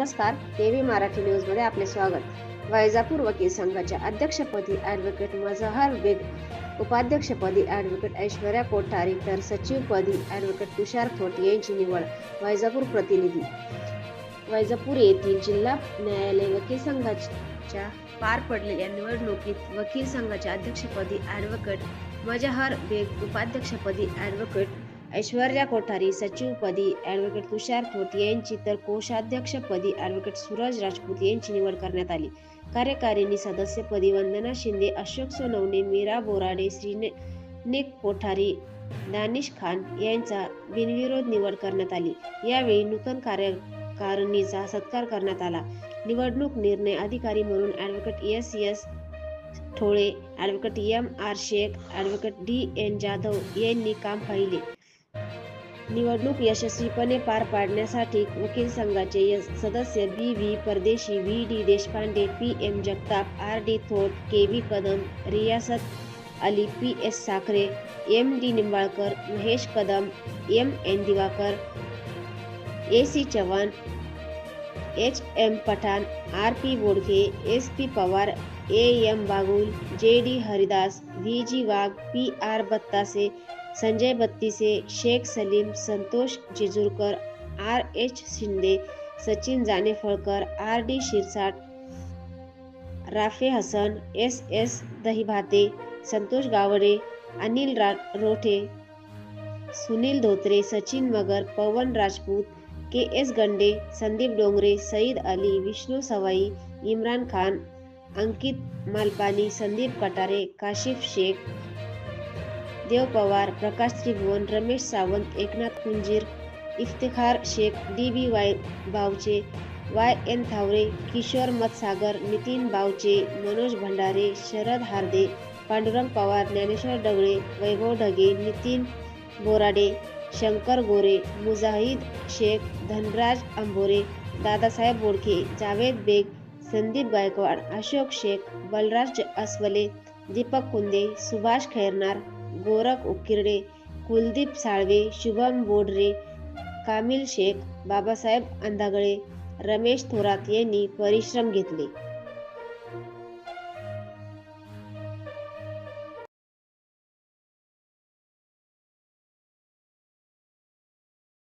नमस्कार केव्ही मराठी न्यूजमध्ये आपले स्वागत. वैजापूर वकील संघाच्या अध्यक्षपदी ॲडव्होकेट मजहर बेग उपाध्यक्षपदी ॲडव्होकेट ऐश्वर्या कोठारी तर सचिवपदी ॲडव्होकेट तुषार फोट यांची निवड वैजापूर प्रतिनिधी. वैजापूर येथील जिल्हा न्यायालय वकील संघाच्या पार पडलेल्या निवडणुकीत वकील संघाच्या अध्यक्षपदी ॲडव्होकेट मजहर बेग उपाध्यक्षपदी ॲडव्होकेट ऐश्वर्या कोठारी सचिवपदी ॲडव्होकेट तुषार खोत यांची तर कोषाध्यक्षपदी ॲडव्होकेट सूरज राजपूत यांची निवड करण्यात आली. कार्यकारिणी सदस्यपदी वंदना शिंदे अशोक सोनवणे मीरा बोराडे श्रीनिक कोठारी दानिश खान यांचा बिनविरोध निवड करण्यात आली. यावेळी नूतन कार्यकारिणीचा सत्कार करण्यात आला. निवडणूक निर्णय अधिकारी म्हणून advocate S S Thole advocate M R Shaikh advocate D N Jadhav यांनी काम पाहिले. निवडणूक यशस्वीपणे पार पाडण्यासाठी वकील संघाचे सदस्य B V Pardeshi V D Deshpande P M Jagtap R D Thot K V Kadam Riyasat Ali P S Sakhare M D Nimbalkar Mahesh Kadam M N Diwakar A C Chavan H M Pathan R P Bodke S P Pawar A M Bagul J D Haridas V G Wagh P R Battase Sanjay Battise Shaikh Salim Santosh Jejurkar R H Shinde Sachin Janephalkar R D Shirsat Rafe Hasan S S Dahibhate Santosh Gawde Anil रा Rothe Sunil Dhotre Sachin Magar Pawan Rajput K S Gande Sandeep Dongre Sayeed Ali Vishnu Sawai Imran Khan Ankit Malpani Sandeep Katare Kashif Shaikh Dev Pawar Prakash Tribhuvan Ramesh Sawant Eknath Kunjir Iftikhar Shaikh D B Y Bawche Y N Thaware Kishor Matsagar Nitin Bawche Manoj Bhandare Sharad Harde Pandurang Pawar Dnyaneshwar Dagle Vaibhav Dhage Nitin Borade Shankar Gore Mujahid Shaikh Dhanraj Ambore Dadasaheb Bodkhe Javed Baig Sandeep Gaikwad Ashok Shaikh Balraj Aswale Deepak Kunde Subhash Khairnar Gorakh Ukirde Kuldeep Salve Shubham Bodre Kamil Shaikh Babasaheb Andhagale Ramesh Thorat यांनी परिश्रम घेतले.